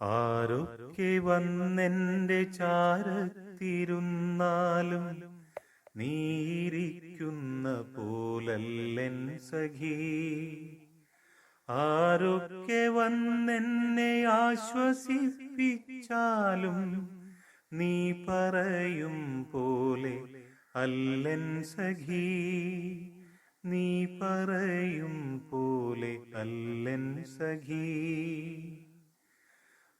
ആരൊക്കെ വന്നെന്റെ ചാരത്തിരുന്നാലും നീരിക്കുന്ന പോലല്ലൻ സഖീ. ആരൊക്കെ വന്നെന്നെ ആശ്വസിപ്പിച്ചാലും നീ പറയും പോലെ അല്ലൻ സഖീ. നീ പറയും പോലെ അല്ലൻ സഖി.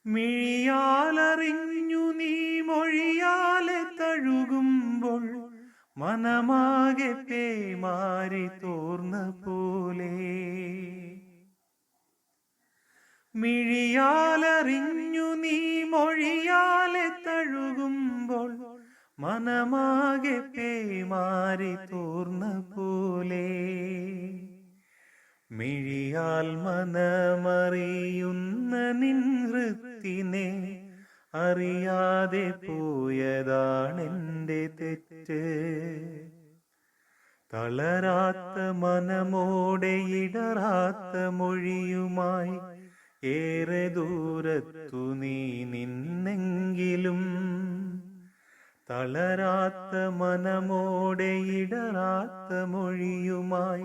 മിഴിയാലറിഞ്ഞു നീ മൊഴിയാലെ തഴുകുമ്പോൾ മനമാകെ പേമാരി തോർന്ന പോലെ. മിഴിയാലറിഞ്ഞു നീ മൊഴിയാലെ തഴുകുമ്പോൾ മനമാകെ പേമാരി തോർന്ന പോലെ. മിഴിയാൽ മനമറിയുന്ന നിൻ ഹൃത്തിനെ അറിയാതെ പോയതാണെന്റെ തെറ്റ്. തളരാത്ത മനമോടെ ഇടറാത്ത മൊഴിയുമായി ഏറെ ദൂരത്തു നീ നിന്നെങ്കിലും. തളരാത്ത മനമോടെ ഇടറാത്ത മൊഴിയുമായി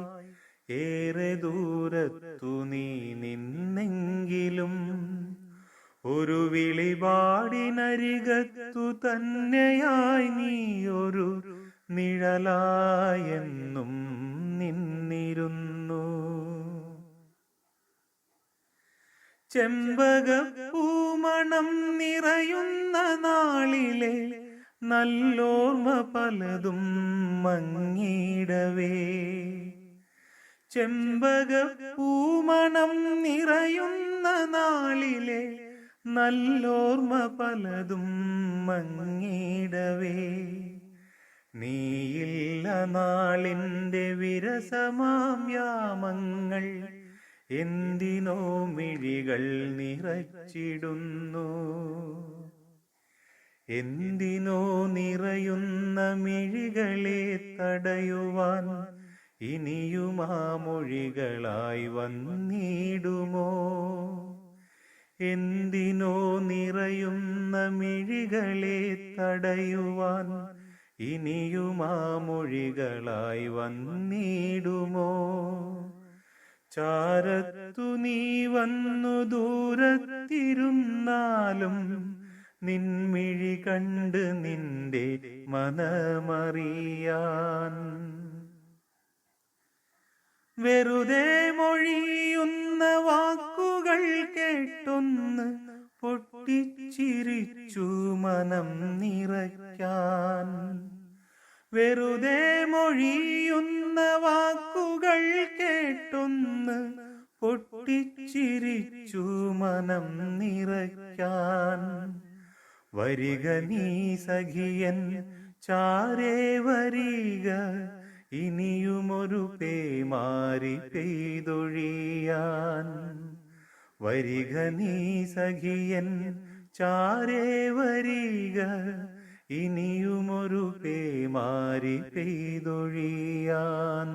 ഏറെ ദൂരത്തു നീ നിന്നെങ്കിലും. ഒരു വിളിപാടിനരികത്തു തന്നെയായി നീ ഒരു നിഴലായെന്നും നിന്നിരുന്നു. ചെമ്പകപ്പൂമണം നിറയുന്ന നാളിലെ നല്ലോർമ്മ പലതും മങ്ങിടവേ. ചെമ്പകപ്പൂമണം നിറയുന്ന നാളിലെ നല്ലോർമ്മ പലതും മങ്ങിടവേ. നീയില്ല നാളിന്റെ വിരസമാം യാമങ്ങൾ എന്തിനോ മിഴികൾ നിറച്ചിടുന്നു. എന്തിനോ നിറയുന്ന മിഴികളെ തടയുവാൻ ഇനിയുമാ മൊഴികളായി വന്നിടുമോ? എന്തിനോ നിറയുന്ന മിഴികളെ തടയുവാൻ ഇനിയുമാ മൊഴികളായി വന്നിടുമോ? ചാരത്തു നീ വന്നു ദൂരത്തിരുന്നാലും നിൻമിഴി കണ്ട് നിന്റെ മനമറിയാൻ. വെറുതെ കേട്ടൊന്ന് പൊട്ടിച്ചിരിച്ചു മനം നിറയ്ക്കാൻ. വെറുതെ മൊഴിയുന്ന വാക്കുകൾ കേട്ടൊന്ന് പൊട്ടിച്ചിരിച്ചു മനം നിറയ്ക്കാൻ. വരിക നീ സഖിയൻ ചാരേ വരിക ഇനിയുമൊരു പേമാരി പെയ്തൊഴിയാൻ. വരിക നീ സഖിയൻ ചാരേ വരിക ഇനിയുമൊരു പേമാരി പെയ്തൊഴിയാൻ.